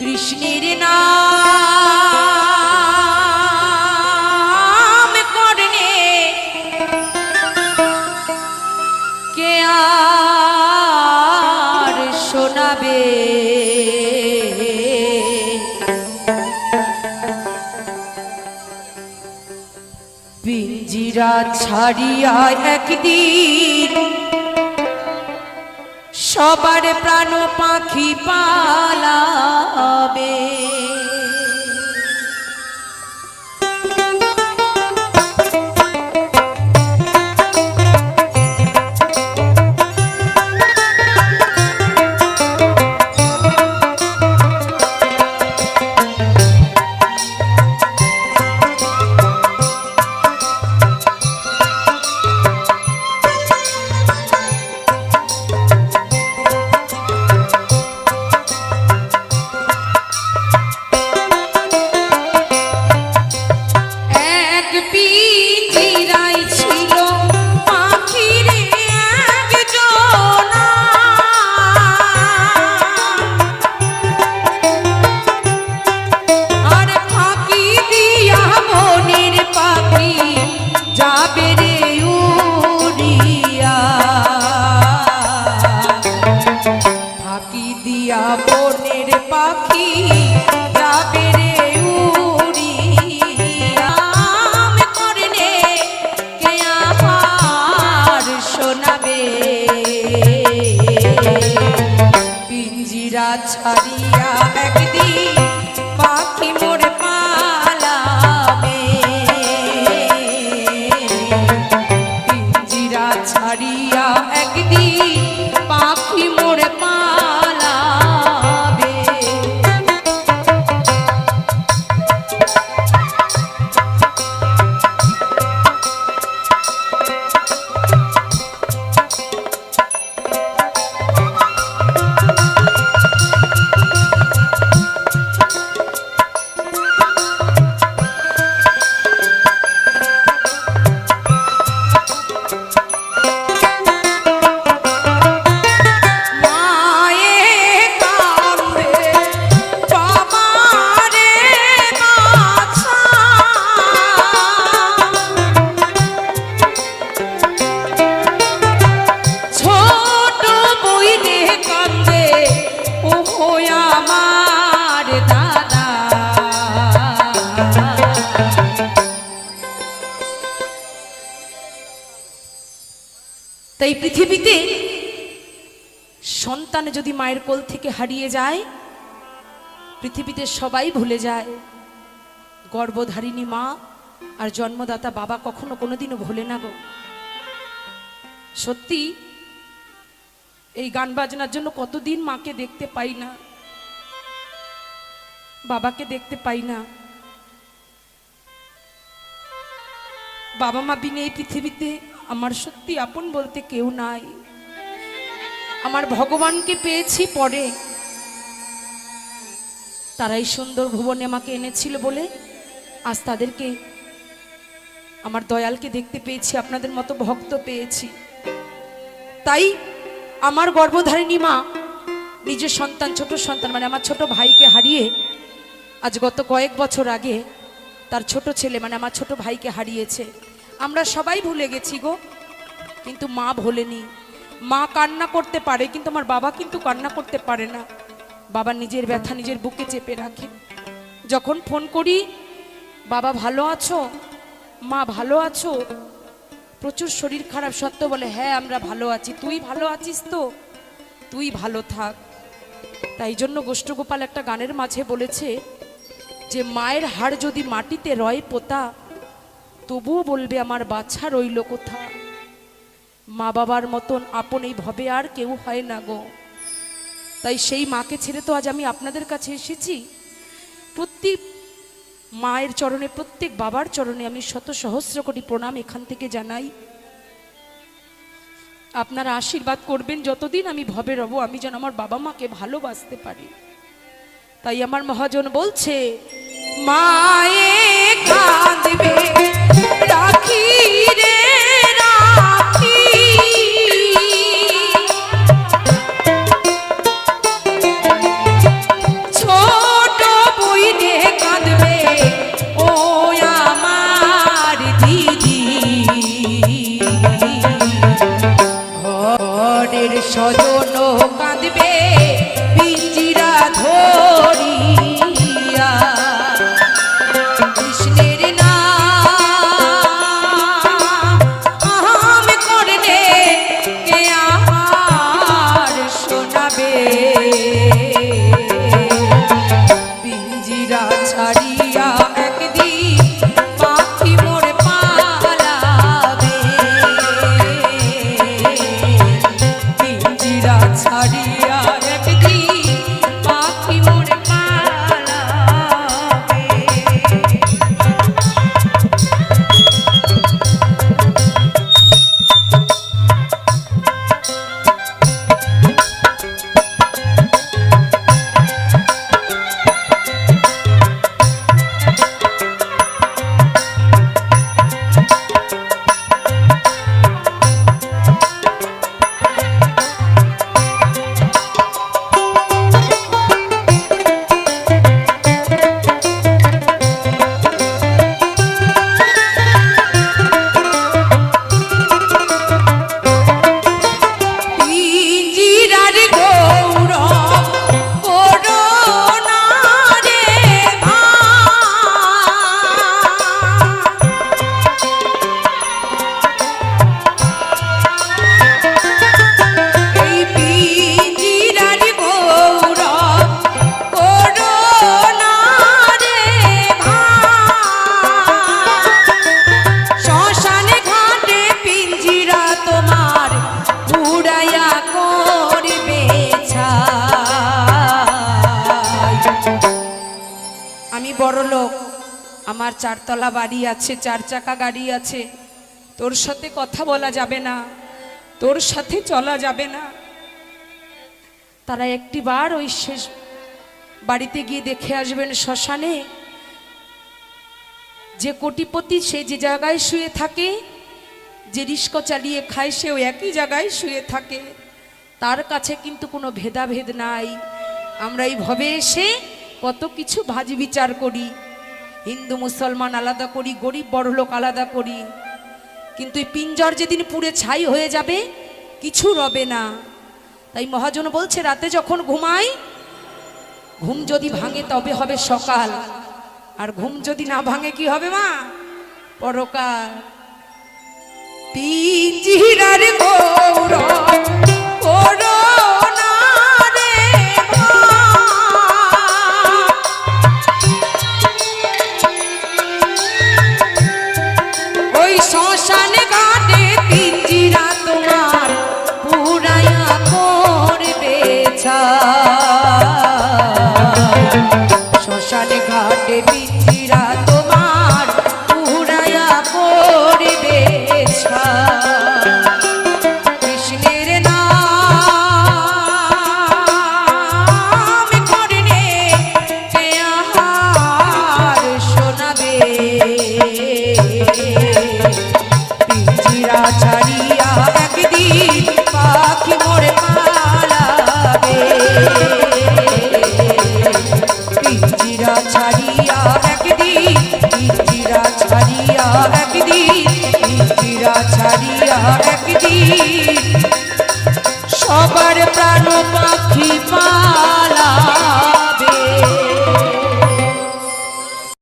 কৃষ্ণের নাম করনে কে আর শোনাবে? পিঞ্জিরা ছাড়িয়া একদিন সবার প্রাণ পাখি পালাবে। দিয়া বনের পাখি যাবে রে পিঞ্জিরা ছাড়িয়া একদিন পৃথিবীতে সন্তান যদি মায়ের কোল থেকে হারিয়ে যায়, পৃথিবীতে সবাই ভুলে যায়। গর্ভধারিণী মা আর জন্মদাতা বাবা কখনো কোনোদিনও ভোলে না গো। সত্যি, এই গান বাজনার জন্য কতদিন মাকে দেখতে পাই না, বাবাকে দেখতে পাই না। বাবা মা বিনে এই পৃথিবীতে আমার সত্যি আপন বলতে কেউ নাই। আমার ভগবানকে পেয়েছি পরে। তারাই সুন্দর ভুবনে আমাকে এনেছিল বলে আজ তাদেরকে, আমার দয়ালকে দেখতে পেয়েছি, আপনাদের মতো ভক্ত পেয়েছি। তাই আমার গর্ভধারিণী মা, নিজের সন্তান, ছোট সন্তান মানে আমার ছোট ভাইকে হারিয়ে আজ গত কয়েক বছর আগে তার ছোট ছেলে মানে আমার ছোট ভাইকে হারিয়েছে। আমরা সবাই ভুলে গেছি গো। কিন্তু মা ভোলেনি। মা কান্না করতে পারে, কিন্তু আমার বাবা কিন্তু কান্না করতে পারে না। বাবা নিজের ব্যথা নিজের বুকে চেপে রাখে। যখন ফোন করি, বাবা ভালো আছো? মা ভালো আছো? প্রচুর শরীর খারাপ সত্ত্বেও বলে হ্যাঁ আমরা ভালো আছি। তুই ভালো আছিস তো? তুই ভালো থাক। তাই জন্য গোষ্ঠগোপাল একটা গানের মাঝে বলেছে যে, মায়ের হাড় যদি মাটিতে রয় পোতা তবুও বলবে, আমার বাচ্চা রইল কোথা? মা বাবার মতন আপন এই ভবে আর কেউ হয় না গো। তাই সেই মাকে ছেড়ে তো আজ আমি আপনাদের কাছে এসেছি। প্রত্যেক মায়ের চরণে, প্রত্যেক বাবার চরণে আমি শত সহস্র কোটি প্রণাম এখান থেকে জানাই। আপনারা আশীর্বাদ করবেন, যতদিন আমি ভবে রব, আমি যেন আমার বাবা মাকে ভালোবাসতে পারি। তাই আমার মহাজন বলছে, মায়ে কাঁদবে রাখি রে। চারতলা বাড়ি আছে, চার চাকা গাড়ি আছে। তোর সাথে কথা বলা যাবে না, তোর সাথে চলা যাবে না। তারা একটিবার ওই শেষ বাড়িতে গিয়ে দেখে আসবেন শ্মশানে। যে কোটিপতি সে যে জায়গায় শুয়ে থাকে, যে রিস্ক চালিয়ে খায়, সেও একই জায়গায় শুয়ে থাকে। তার কাছে কিন্তু কোনো ভেদাভেদ নাই। আমরা এই ভবে এসে কত কিছু ভাজ বিচার করি। হিন্দু, মুসলমান আলাদা করি, গরিব বড়লোক আলাদা করি। কিন্তু এই পিঞ্জর যেদিন পুড়ে ছাই হয়ে যাবে, কিছু রবে না। তাই মহাজন বলছে, রাতে যখন ঘুমাই, ঘুম যদি ভাঙে তবে হবে সকাল। আর ঘুম যদি না ভাঙে কি হবে মা? পরকাল। পিঞ্জিরার গৌর সবার প্রাণ পাখি পালাবে।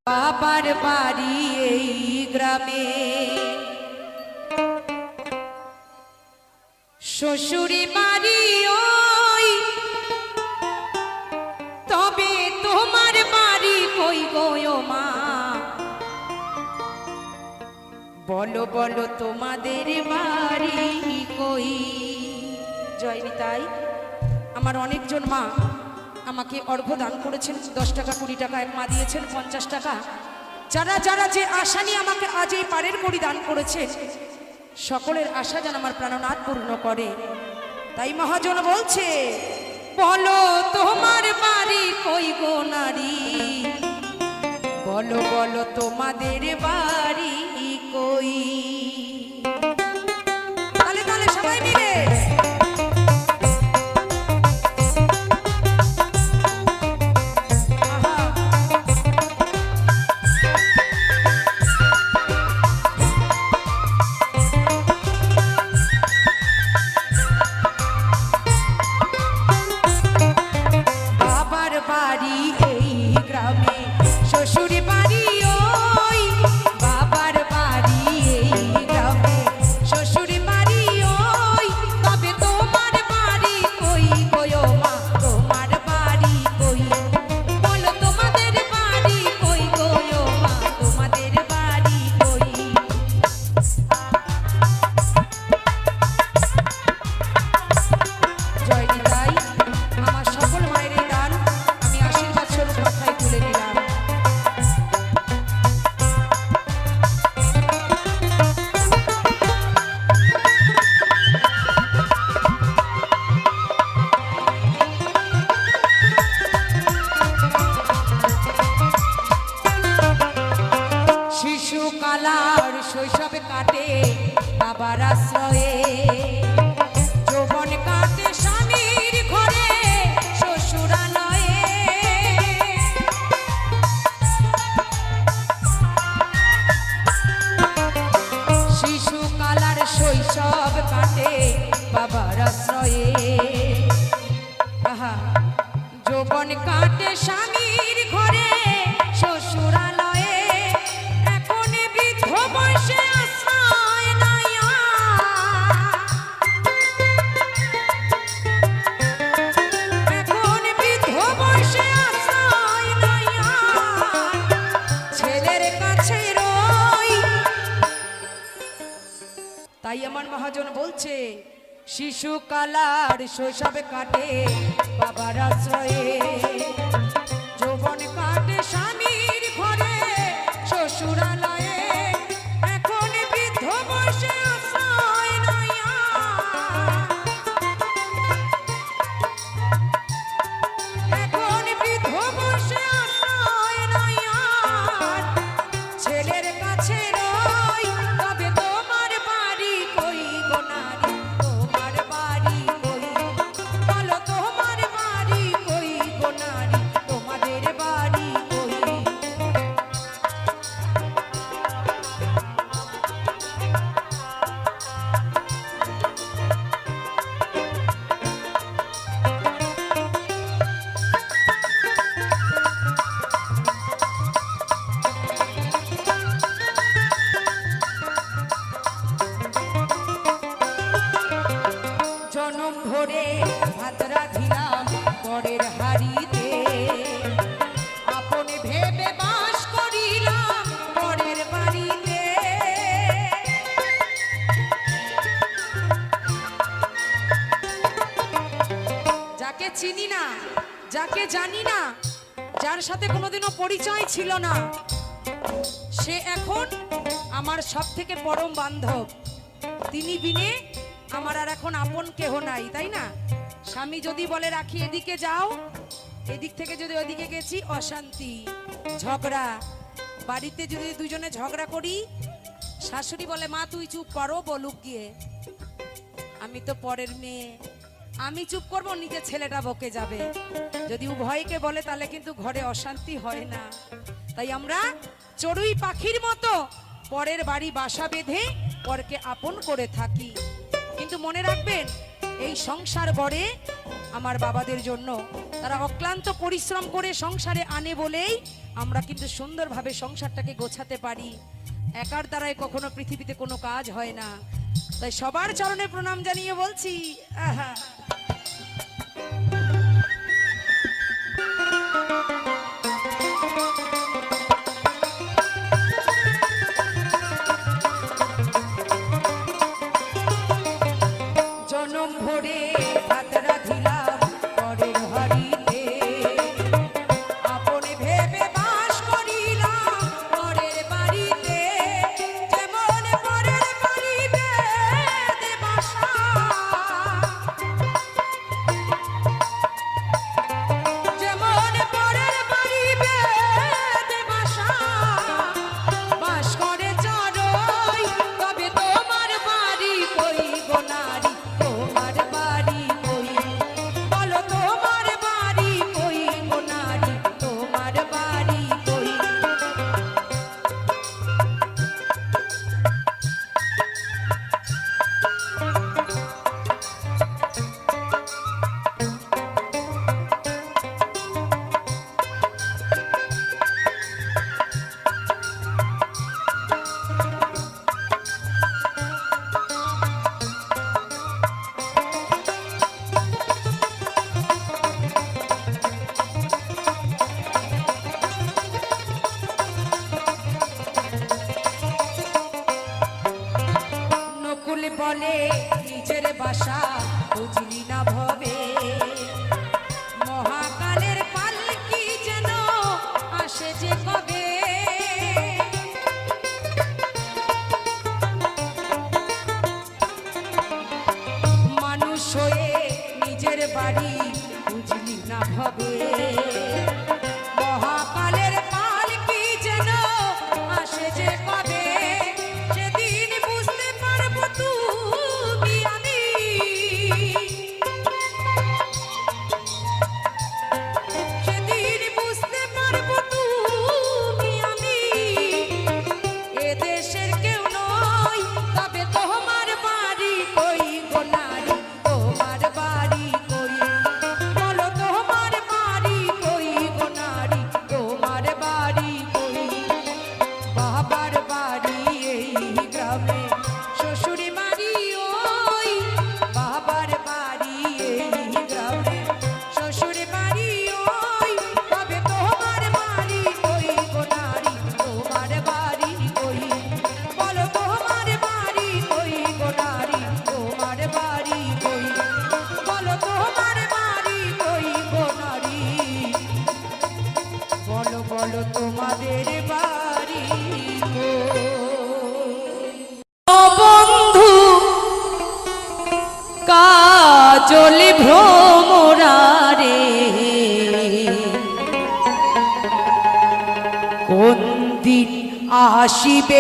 বাবার বাড়ি এই গ্রামে শ্বশুরি বাড়ি ওই। তবে তোমার বাড়ি কই গো মা? বলো বলো তোমাদের বাড়ি। কই জয় নিতাই আমার অনেকজন মা আমাকে অর্ঘ্য দান করেছেন, দশ টাকা, কুড়ি টাকা, এক মা দিয়েছেন, পঞ্চাশ টাকা। যারা যারা যে আশা নিয়ে আমাকে আজ এই পারের কড়ি দান করেছেন সকলের আশা যেন আমার প্রাণনাথ পূর্ণ করে। তাই মহাজন বলছে, বলো তোমার বাড়ি কই গো নারী? বলো বলো তোমাদের বাড়ি কই? বাবার শিশুকালার শৈশবে কাটে বাবার আশ্রয়ে। যৌবন জানি না, যার সাথে কোনোদিনও পরিচয় ছিল না। সে এখন আমার সব থেকে পরম বান্ধব। তিনি বিনে আমার আর এখন আপন কেহ নাই, তাই না? স্বামী যদি বলে রাখি, এদিকে যাও, এদিক থেকে যদি ওদিকে গেছি, অশান্তি, ঝগড়া। বাড়িতে যদি দুজনে ঝগড়া করি, শাশুড়ি বলে, মা, তুই চুপ করো, বলুক গিয়ে। আমি তো পরের মেয়ে। আমি চুপ করব, নিজের ছেলেটা বকে যাবে। যদি উভয়কে বলে, তাহলে কিন্তু ঘরে অশান্তি হয় না। তাই আমরা চড়ুই পাখির মতো পরের বাড়ি বাসা বেঁধে পরকে আপন করে থাকি। কিন্তু মনে রাখবেন, এই সংসার গড়ে আমার বাবাদের জন্য। তারা অক্লান্ত পরিশ্রম করে সংসারে আনে বলেই আমরা কিন্তু সুন্দরভাবে সংসারটাকে গোছাতে পারি। একার দ্বারাই কখনো পৃথিবীতে কোনো কাজ হয় না। তাই সবার চরণে প্রণাম জানিয়ে বলছি, আহা।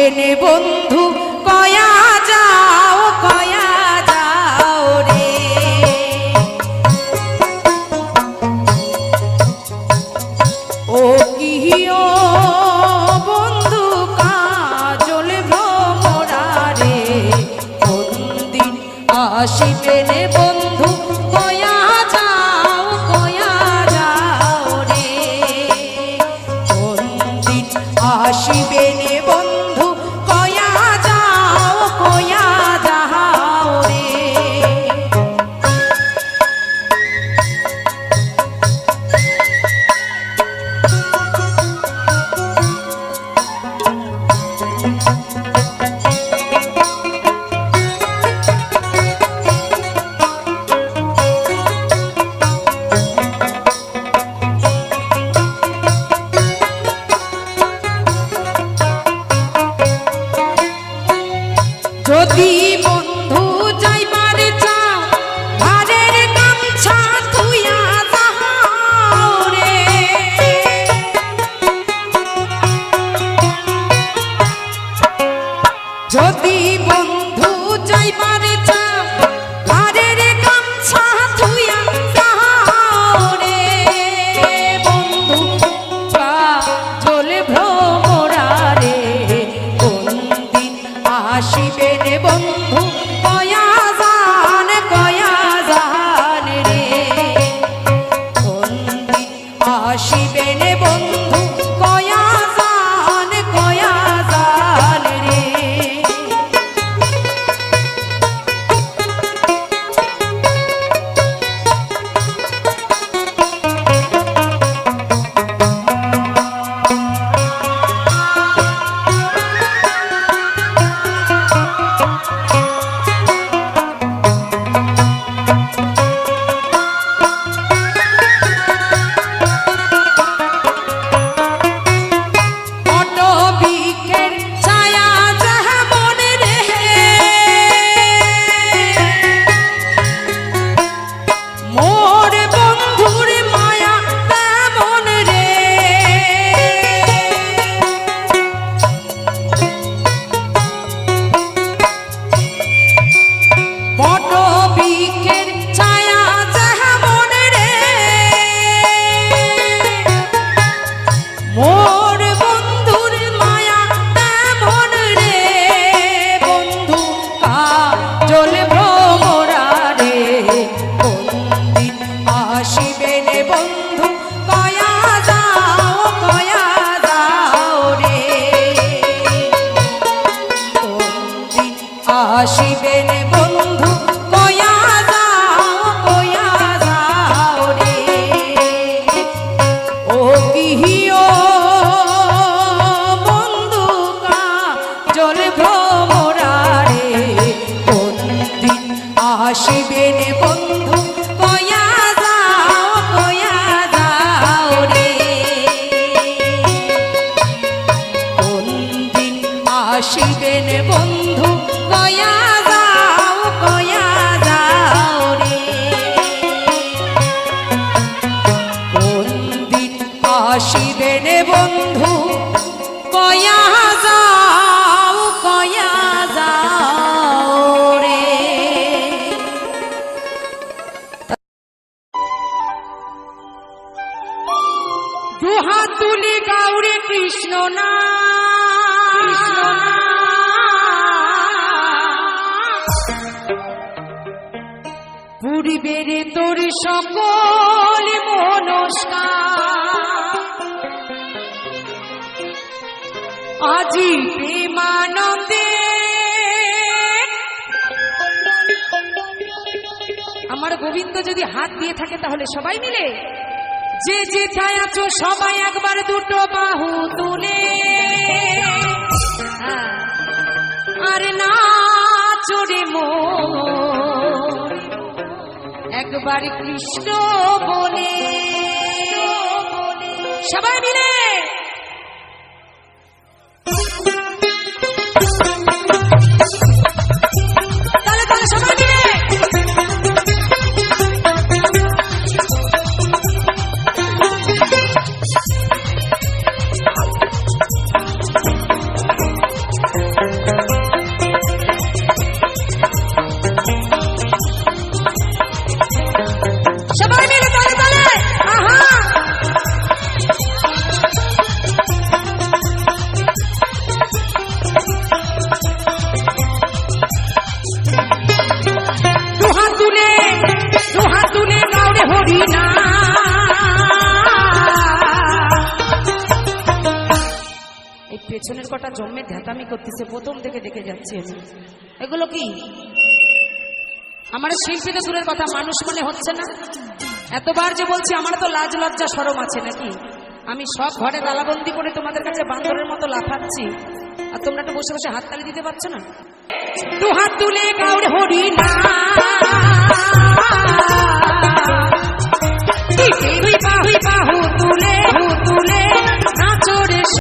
আসিবেন বন্ধু কয়া যাও কয়া যাও রে। ও কিহিও বন্ধু কাজল ভ্রমরারে কোন দিন গোবিন্দ যদি হাত দিয়ে থাকে তাহলে সবাই মিলে? যে যেথায় আছো সবাই একবার দুটো বাহু তুলে। হ্যাঁ। আর না চড়ে মোর একবার কৃষ্ণ বলে সবাই মিলে? এই পেছনের কটা জন্মে ধ্যাতামি করতেছে প্রথম থেকে দেখে যাচ্ছি এগুলো কি? আমার শিল্পী তো দূরের কথা মানুষ মনে হচ্ছে না? এতবার যে বলছি, আমার তো লাজ লজ্জা সরম আছে নাকি? আমি সব ঘরে তালাবন্দি করে তোমাদের কাছে বান্দরের মতো লাফাচ্ছি। আর তোমরা তো বসে বসে হাততালি দিতে পারছ না? দু হাত তুলে কাউরে হরি না। Sleepy, sleepy.